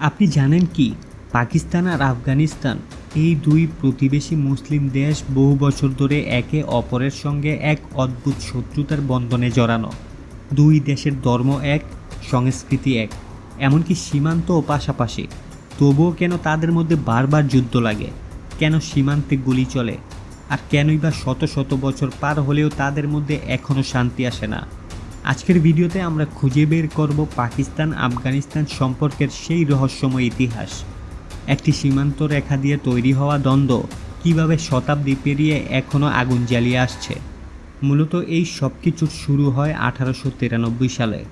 আপনি জানেন কি? পাকিস্তান আর আফগানিস্তান, এই দুই প্রতিবেশী মুসলিম দেশ বহু বছর ধরে একে অপরের সঙ্গে এক অদ্ভুত শত্রুতার বন্ধনে জড়ানো। দুই দেশের ধর্ম এক, সংস্কৃতি এক। এমনকি সীমান্তও পাশাপাশি। তবুও কেন তাদের মধ্যে বারবার যুদ্ধ লাগে? কেন সীমান্তে গুলি চলে? আর কেনই বা শত শত বছর পার হলেও তাদের মধ্যে এখনও শান্তি আসে না? আজকের ভিডিওতে আমরা খুঁজে বের করব পাকিস্তান, আফগানিস্তান সম্পর্কের সেই রহস্যময় ইতিহাস। একটি সীমান্ত রেখা দিয়ে তৈরি হওয়া দ্বন্দ্ব কীভাবে শতাব্দী পেরিয়ে এখনও আগুন জ্বালিয়ে আসছে? মূলত এই সব কিছুর শুরু হয় আঠারোশো তিরানব্বই সালে।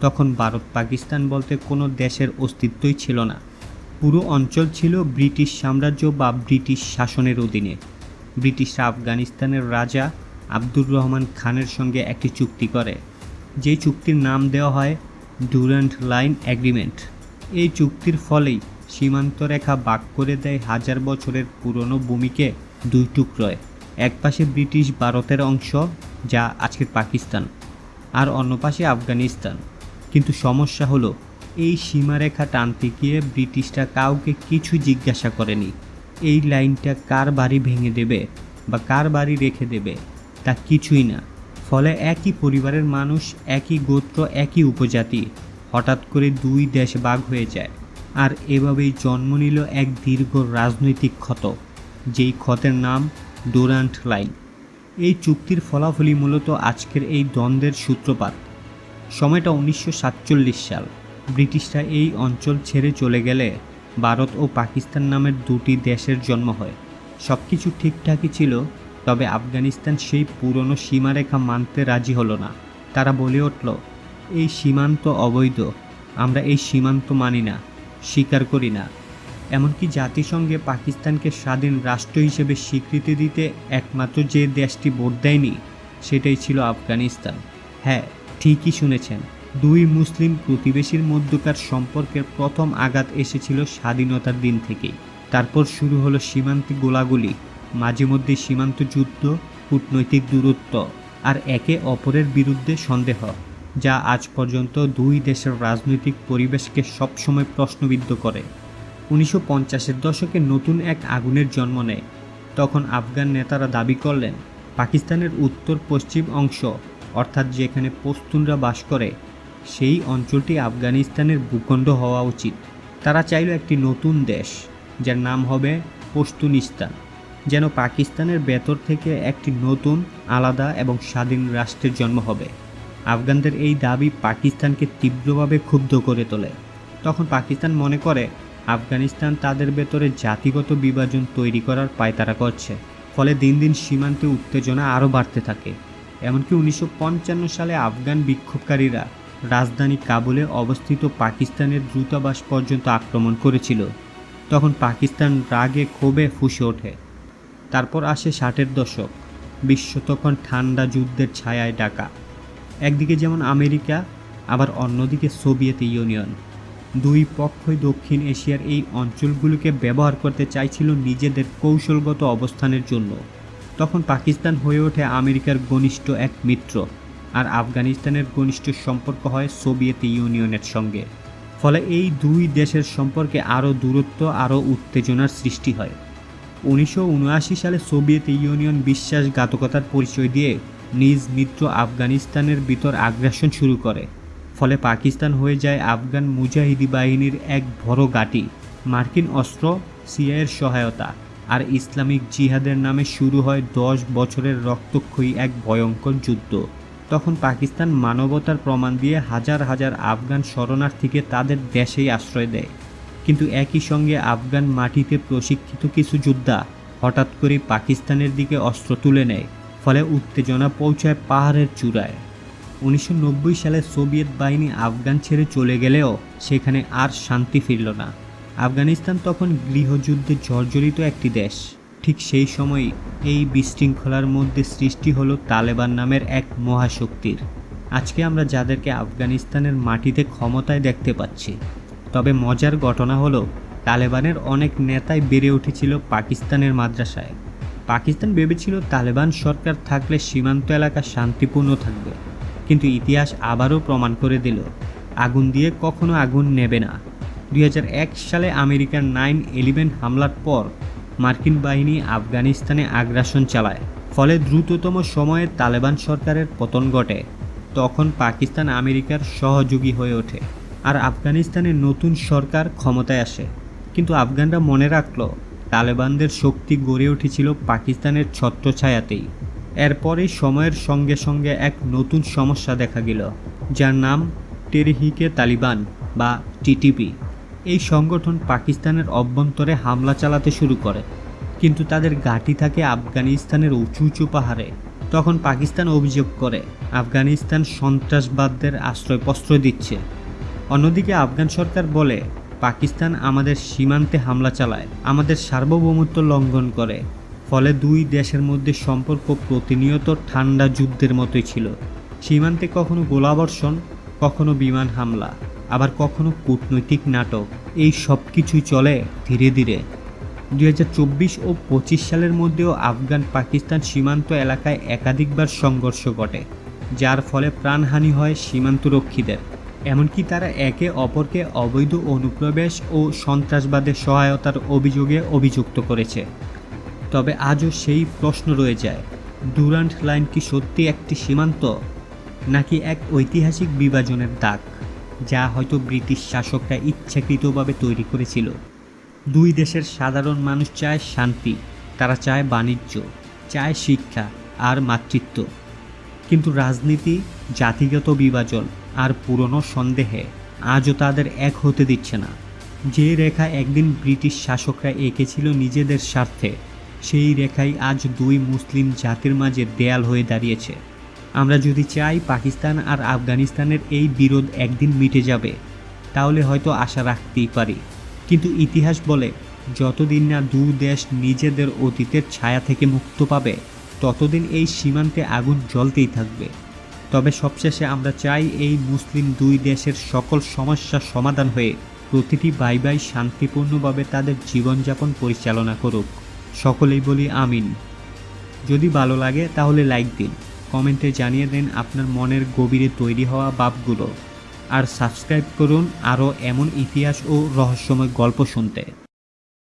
তখন ভারত পাকিস্তান বলতে কোনো দেশের অস্তিত্বই ছিল না। পুরো অঞ্চল ছিল ব্রিটিশ সাম্রাজ্য বা ব্রিটিশ শাসনের অধীনে। ব্রিটিশরা আফগানিস্তানের রাজা আব্দুর রহমান খানের সঙ্গে একটি চুক্তি করে। যেই চুক্তির নাম দেওয়া হয় ডুরান্ট লাইন অ্যাগ্রিমেন্ট এই চুক্তির ফলেই সীমান্ত রেখা বাক করে দেয় হাজার বছরের পুরনো ভূমিকে দুই টুকরোয়। এক পাশে ব্রিটিশ ভারতের অংশ, যা আজকের পাকিস্তান, আর অন্য পাশে আফগানিস্তান। কিন্তু সমস্যা হলো, এই সীমারেখা টানতে গিয়ে ব্রিটিশরা কাউকে কিছু জিজ্ঞাসা করেনি। এই লাইনটা কার বাড়ি ভেঙে দেবে বা কার বাড়ি রেখে দেবে তা কিছুই না। ফলে একই পরিবারের মানুষ, একই গোত্র, একই উপজাতি। হঠাৎ করে দুই দেশ ভাগ হয়ে যায়। আর এভাবেই জন্ম নিল এক দীর্ঘ রাজনৈতিক ক্ষত, যেই ক্ষতের নাম ডোরান্ট লাইন। এই চুক্তির ফলাফলই মূলত আজকের এই দ্বন্দ্বের সূত্রপাত। সময়টা উনিশশো সাতচল্লিশ সাল। ব্রিটিশরা এই অঞ্চল ছেড়ে চলে গেলে ভারত ও পাকিস্তান নামের দুটি দেশের জন্ম হয়। সব কিছু ঠিকঠাকই ছিল তবে আফগানিস্তান সেই পুরনো সীমারেখা মানতে রাজি হলো না। তারা বলে উঠল, এই সীমান্ত অবৈধ, আমরা এই সীমান্ত মানি না, স্বীকার করি না। এমনকি জাতিসংঘে পাকিস্তানকে স্বাধীন রাষ্ট্র হিসেবে স্বীকৃতি দিতে একমাত্র যে দেশটি ভোট দেয়নি, সেটাই ছিল আফগানিস্তান। হ্যাঁ ঠিকই শুনেছেন, দুই মুসলিম প্রতিবেশীর মধ্যকার সম্পর্কের প্রথম আঘাত এসেছিল স্বাধীনতার দিন থেকেই। তারপর শুরু হলো সীমান্তে গোলাগুলি মাঝে মধ্যে সীমান্ত যুদ্ধ, কূটনৈতিক দূরত্ব আর একে অপরের বিরুদ্ধে সন্দেহ, যা আজ পর্যন্ত দুই দেশের রাজনৈতিক পরিবেশকে সবসময় প্রশ্নবিদ্ধ করে। উনিশশো পঞ্চাশের দশকে নতুন এক আগুনের জন্ম নেয়। তখন আফগান নেতারা দাবি করলেন, পাকিস্তানের উত্তর পশ্চিম অংশ, অর্থাৎ যেখানে পশতুনরা বাস করে, সেই অঞ্চলটি আফগানিস্তানের ভূখণ্ড হওয়া উচিত। তারা চাইল একটি নতুন দেশ, যার নাম হবে পশতুনিস্তান যেন পাকিস্তানের ভেতর থেকে একটি নতুন, আলাদা এবং স্বাধীন রাষ্ট্রের জন্ম হবে। আফগানদের এই দাবি পাকিস্তানকে তীব্রভাবে ক্ষুব্ধ করে তোলে। তখন পাকিস্তান মনে করে, আফগানিস্তান তাদের ভেতরে জাতিগত বিভাজন তৈরি করার পায়তারা করছে, ফলে দিন দিন সীমান্তে উত্তেজনা আরও বাড়তে থাকে। এমনকি উনিশশো পঞ্চান্ন সালে আফগান বিক্ষোভকারীরা রাজধানী কাবুলে অবস্থিত পাকিস্তানের দূতাবাস পর্যন্ত আক্রমণ করেছিল। তখন পাকিস্তান রাগে ক্ষোভে ফুসে ওঠে। তারপর আসে ষাটের দশক। বিশ্ব তখন ঠান্ডা যুদ্ধের ছায়ায় ডাকা একদিকে যেমন আমেরিকা, আবার অন্যদিকে সোভিয়েত ইউনিয়ন। দুই পক্ষই দক্ষিণ এশিয়ার এই অঞ্চলগুলোকে ব্যবহার করতে চাইছিল নিজেদের কৌশলগত অবস্থানের জন্য। তখন পাকিস্তান হয়ে ওঠে আমেরিকার ঘনিষ্ঠ এক মিত্র আর আফগানিস্তানের ঘনিষ্ঠ সম্পর্ক হয় সোভিয়েত ইউনিয়নের সঙ্গে। ফলে এই দুই দেশের সম্পর্কে আরও দূরত্ব, আরও উত্তেজনার সৃষ্টি হয়। উনিশশো উনআশি সালে সোভিয়েত ইউনিয়ন বিশ্বাসঘাতকতার পরিচয় দিয়ে নিজ মিত্র আফগানিস্তানের ভিতর আগ্রাসন শুরু করে। ফলে পাকিস্তান হয়ে যায় আফগান মুজাহিদি বাহিনীর এক বড় ঘাঁটি, মার্কিন অস্ত্র, সিআইয়ের সহায়তা আর ইসলামিক জিহাদের নামে শুরু হয় দশ বছরের রক্তক্ষয়ী এক ভয়ঙ্কর যুদ্ধ। তখন পাকিস্তান মানবতার প্রমাণ দিয়ে হাজার হাজার আফগান শরণার্থীকে তাদের দেশেই আশ্রয় দেয়। কিন্তু একই সঙ্গে আফগান মাটিতে প্রশিক্ষিত কিছু যোদ্ধা হঠাৎ করে পাকিস্তানের দিকে অস্ত্র তুলে নেয়, ফলে উত্তেজনা পৌঁছায় পাহাড়ের চূড়ায়। উনিশশো নব্বই সালে সোভিয়েত বাহিনী আফগান ছেড়ে চলে গেলেও সেখানে আর শান্তি ফিরল না। আফগানিস্তান তখন গৃহযুদ্ধে জর্জরিত একটি দেশ। ঠিক সেই সময়ই এই বিশৃঙ্খলার মধ্যে সৃষ্টি হলো তালেবান নামের এক মহাশক্তির। আজকে আমরা যাদেরকে আফগানিস্তানের মাটিতে ক্ষমতায় দেখতে পাচ্ছি তবে মজার ঘটনা হলো, তালেবানের অনেক নেতাই বেড়ে উঠেছিল পাকিস্তানের মাদ্রাসায়। পাকিস্তান ভেবেছিল তালেবান সরকার থাকলে সীমান্ত এলাকা শান্তিপূর্ণ থাকবে। কিন্তু ইতিহাস আবারও প্রমাণ করে দিল, আগুন দিয়ে কখনো আগুন নেবে না। দুই হাজার এক সালে আমেরিকার নাইন ইলেভেন হামলার পর মার্কিন বাহিনী আফগানিস্তানে আগ্রাসন চালায়, ফলে দ্রুততম সময়ে তালেবান সরকারের পতন ঘটে। তখন পাকিস্তান আমেরিকার সহযোগী হয়ে ওঠে। আর আফগানিস্তানে নতুন সরকার ক্ষমতায় আসে। কিন্তু আফগানরা মনে রাখল, তালেবানদের শক্তি গড়ে উঠেছিল পাকিস্তানের ছত্রছায়াতেই। এরপরেই সময়ের সঙ্গে সঙ্গে এক নতুন সমস্যা দেখা গেল, যার নাম টেরিহিকে তালিবান বা টিটিপি। এই সংগঠন পাকিস্তানের অভ্যন্তরে হামলা চালাতে শুরু করে, কিন্তু তাদের ঘাঁটি থাকে আফগানিস্তানের উঁচু উঁচু পাহাড়ে। তখন পাকিস্তান অভিযোগ করে, আফগানিস্তান সন্ত্রাসবাদদের আশ্রয় প্রশ্রয় দিচ্ছে। অন্যদিকে আফগান সরকার বলে, পাকিস্তান আমাদের সীমান্তে হামলা চালায়, আমাদের সার্বভৌমত্ব লঙ্ঘন করে। ফলে দুই দেশের মধ্যে সম্পর্ক প্রতিনিয়ত ঠান্ডা যুদ্ধের মতোই ছিল। সীমান্তে কখনো গোলাবর্ষণ, কখনো বিমান হামলা, আবার কখনো কূটনৈতিক নাটক। এই সব কিছুই চলে ধীরে ধীরে। দু হাজার চব্বিশ ও পঁচিশ সালের মধ্যেও আফগান পাকিস্তান সীমান্ত এলাকায় একাধিকবার সংঘর্ষ ঘটে, যার ফলে প্রাণহানি হয় সীমান্তরক্ষীদের। এমনকি তারা একে অপরকে অবৈধ অনুপ্রবেশ ও সন্ত্রাসবাদের সহায়তার অভিযোগে অভিযুক্ত করেছে। তবে আজও সেই প্রশ্ন রয়ে যায়, ডুরান্ট লাইন কি সত্যি একটি সীমান্ত, নাকি এক ঐতিহাসিক বিভাজনের দাগ, যা হয়তো ব্রিটিশ শাসকরা ইচ্ছাকৃতভাবে তৈরি করেছিল? দুই দেশের সাধারণ মানুষ চায় শান্তি, তারা চায় বাণিজ্য, চায় শিক্ষা আর মাতৃত্ব। কিন্তু রাজনীতি জাতিগত বিভাজন আর পুরনো সন্দেহে আজও তাদের এক হতে দিচ্ছে না। যে রেখা একদিন ব্রিটিশ শাসকরা এঁকেছিল নিজেদের স্বার্থে, সেই রেখাই আজ দুই মুসলিম জাতির মাঝে দেয়াল হয়ে দাঁড়িয়েছে। আমরা যদি চাই পাকিস্তান আর আফগানিস্তানের এই বিরোধ একদিন মিটে যাবে, তাহলে হয়তো আশা রাখতেই পারি। কিন্তু ইতিহাস বলে, যতদিন না দু দেশ নিজেদের অতীতের ছায়া থেকে মুক্ত পাবে, ততদিন এই সীমান্তে আগুন জ্বলতেই থাকবে। তবে সবশেষে আমরা চাই এই মুসলিম দুই দেশের সকল সমস্যার সমাধান হয়ে প্রতিটি বাই বাই শান্তিপূর্ণভাবে তাদের জীবনযাপন পরিচালনা করুক। সকলেই বলি আমিন। যদি ভালো লাগে, তাহলে লাইক দিন। কমেন্টে জানিয়ে দিন আপনার মনের গভীরে তৈরি হওয়া ভাবগুলো। আর সাবস্ক্রাইব করুন আরও এমন ইতিহাস ও রহস্যময় গল্প শুনতে।